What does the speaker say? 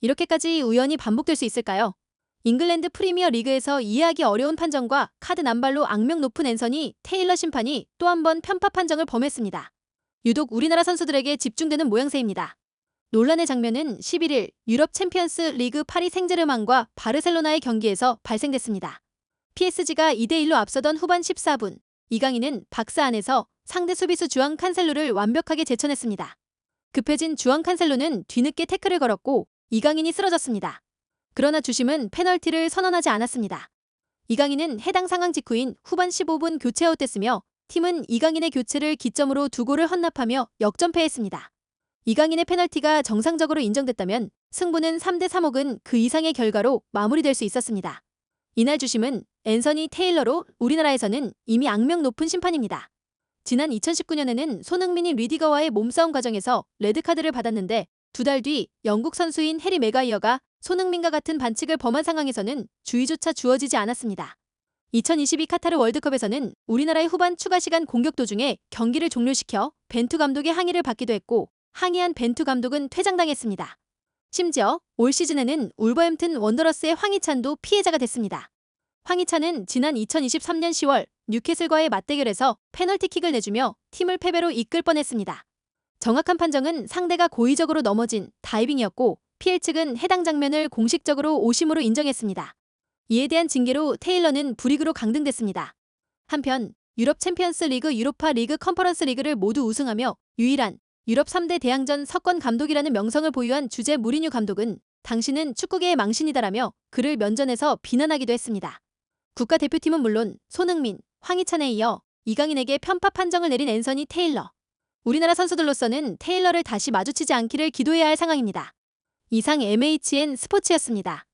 이렇게까지 우연히 반복될 수 있을까요? 잉글랜드 프리미어 리그에서 이해하기 어려운 판정과 카드 남발로 악명 높은 앤서니 테일러 심판이 또 한 번 편파 판정을 범했습니다. 유독 우리나라 선수들에게 집중되는 모양새입니다. 논란의 장면은 11일 유럽 챔피언스 리그 파리 생제르맹과 바르셀로나의 경기에서 발생됐습니다. PSG가 2대1로 앞서던 후반 14분 이강인은 박스 안에서 상대 수비수 주앙 칸셀로를 완벽하게 제쳐냈습니다. 급해진 주앙 칸셀로는 뒤늦게 태클을 걸었고 이강인이 쓰러졌습니다. 그러나 주심은 페널티를 선언하지 않았습니다. 이강인은 해당 상황 직후인 후반 15분 교체 아웃됐으며 팀은 이강인의 교체를 기점으로 두 골을 헌납하며 역전패했습니다. 이강인의 페널티가 정상적으로 인정됐다면 승부는 3대3 혹은 그 이상의 결과로 마무리될 수 있었습니다. 이날 주심은 앤서니 테일러로 우리나라에서는 이미 악명 높은 심판입니다. 지난 2019년에는 손흥민이 리디거와의 몸싸움 과정에서 레드카드를 받았는데 두 달 뒤 영국 선수인 해리 메가이어가 손흥민과 같은 반칙을 범한 상황에서는 주의조차 주어지지 않았습니다. 2022 카타르 월드컵에서는 우리나라의 후반 추가 시간 공격 도중에 경기를 종료시켜 벤투 감독의 항의를 받기도 했고 항의한 벤투 감독은 퇴장당했습니다. 심지어 올 시즌에는 울버햄튼 원더러스의 황희찬도 피해자가 됐습니다. 황희찬은 지난 2023년 10월 뉴캐슬과의 맞대결에서 페널티킥을 내주며 팀을 패배로 이끌 뻔했습니다. 정확한 판정은 상대가 고의적으로 넘어진 다이빙이었고 PL 측은 해당 장면을 공식적으로 오심으로 인정했습니다. 이에 대한 징계로 테일러는 불이익으로 강등됐습니다. 한편 유럽 챔피언스 리그 유로파 리그 컨퍼런스 리그를 모두 우승하며 유일한 유럽 3대 대항전 석권 감독이라는 명성을 보유한 주제 무리뉴 감독은 당신은 축구계의 망신이다라며 그를 면전에서 비난하기도 했습니다. 국가대표팀은 물론 손흥민, 황희찬에 이어 이강인에게 편파 판정을 내린 앤서니 테일러. 우리나라 선수들로서는 테일러를 다시 마주치지 않기를 기도해야 할 상황입니다. 이상 MHN 스포츠였습니다.